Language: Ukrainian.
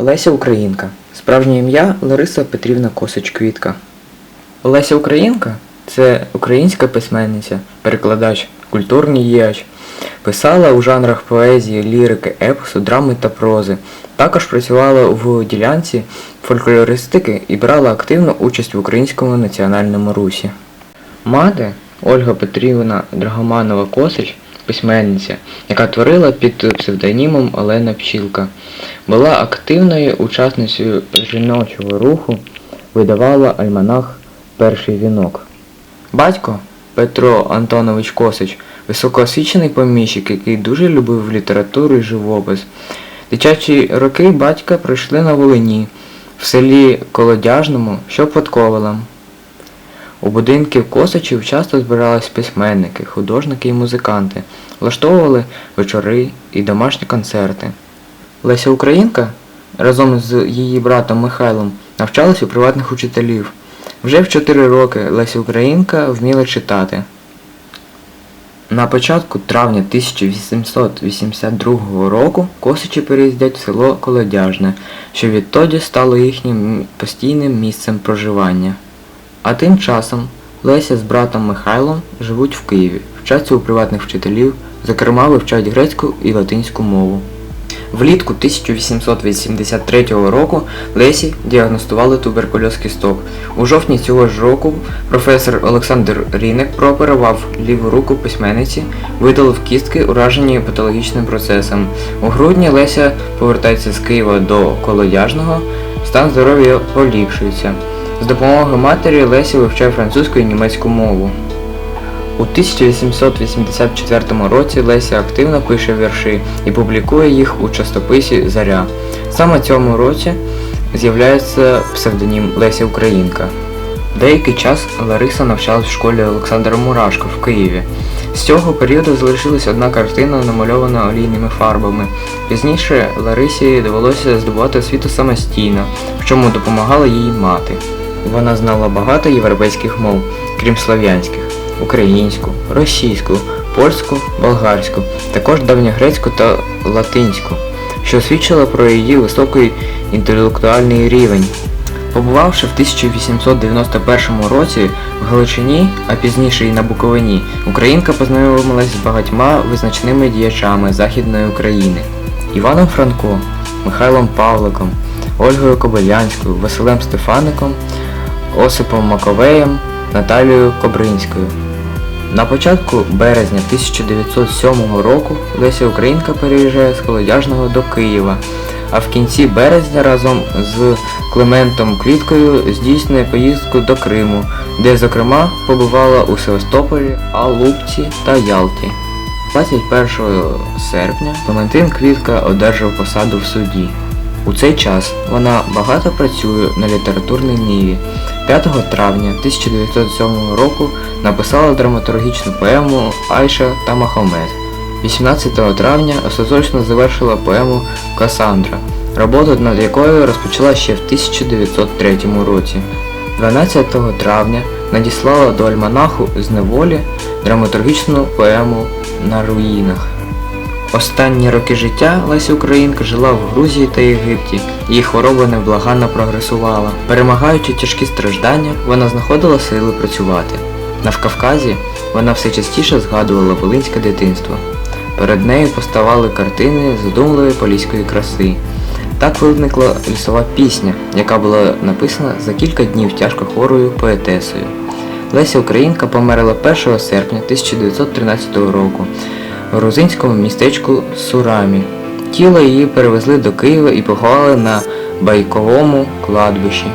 Леся Українка. Справжнє ім'я Лариса Петрівна Косич-Квітка. Леся Українка це українська письменниця, перекладач, культурний діяч. Писала у жанрах поезії, лірики, епосу, драми та прози. Також працювала в ділянці фольклористики і брала активну участь в українському національному русі. Мати Ольга Петрівна Драгоманова Косич, письменниця, яка творила під псевдонімом Олена Пчілка, була активною учасницею жіночого руху, видавала альманах Перший вінок. Батько Петро Антонович Косич, високоосвічений поміщик, який дуже любив літературу і живопис. Дитячі роки батька пройшли на Волині, в селі Колодяжному, що під Ковелем. У будинків Косачів часто збирались письменники, художники і музиканти, влаштовували вечори і домашні концерти. Леся Українка разом з її братом Михайлом навчалась у приватних учителів. Вже в 4 роки Леся Українка вміла читати. На початку травня 1882 року Косичі переїздять в село Колодяжне, що відтоді стало їхнім постійним місцем проживання. А тим часом Леся з братом Михайлом живуть в Києві, вчаться у приватних вчителів, зокрема вивчають грецьку і латинську мову. Влітку 1883 року Лесі діагностували туберкульоз кісток. У жовтні цього ж року професор Олександр Рінек прооперував ліву руку письменниці, видалив кістки, уражені патологічним процесом. У грудні Леся повертається з Києва до Колодяжного, стан здоров'я поліпшується. З допомогою матері Лесі вивчає французьку і німецьку мову. У 1884 році Леся активно пише вірші і публікує їх у частописі Заря. Саме цьому році з'являється псевдонім Леся Українка. Деякий час Лариса навчалась в школі Олександра Мурашко в Києві. З цього періоду залишилась одна картина, намальована олійними фарбами. Пізніше Ларисі довелося здобувати освіту самостійно, в чому допомагала їй мати. Вона знала багато європейських мов, крім слов'янських українську, російську, польську, болгарську, також давньогрецьку та латинську, що свідчило про її високий інтелектуальний рівень. Побувавши в 1891 році в Галичині, а пізніше і на Буковині, Українка познайомилась з багатьма визначними діячами Західної України Іваном Франко, Михайлом Павликом, Ольгою Кобилянською, Василем Стефаником, Осипом Маковеєм, Наталією Кобринською. На початку березня 1907 року Леся Українка переїжджає з Колодяжного до Києва, а в кінці березня разом з Клементом Квіткою здійснює поїздку до Криму, де зокрема побувала у Севастополі, Алупці та Ялті. 21 серпня Клементин Квітка одержав посаду в суді. У цей час вона багато працює на літературній ниві. 5 травня 1907 року написала драматургічну поему Айша та Махомед. 18 травня остаточно завершила поему Касандра, роботу над якою розпочала ще в 1903 році. 12 травня надіслала до альманаху з неволі драматургічну поему На руїнах. Останні роки життя Леся Українка жила в Грузії та Єгипті. Її хвороба невблаганно прогресувала. Перемагаючи тяжкі страждання, вона знаходила сили працювати. На Кавказі вона все частіше згадувала волинське дитинство. Перед нею поставали картини задумливої поліської краси. Так виникла лісова пісня, яка була написана за кілька днів тяжко хворою поетесою. Леся Українка померла 1 серпня 1913 року грузинському містечку Сурамі. Тіло її перевезли до Києва і поховали на байковому кладбищі.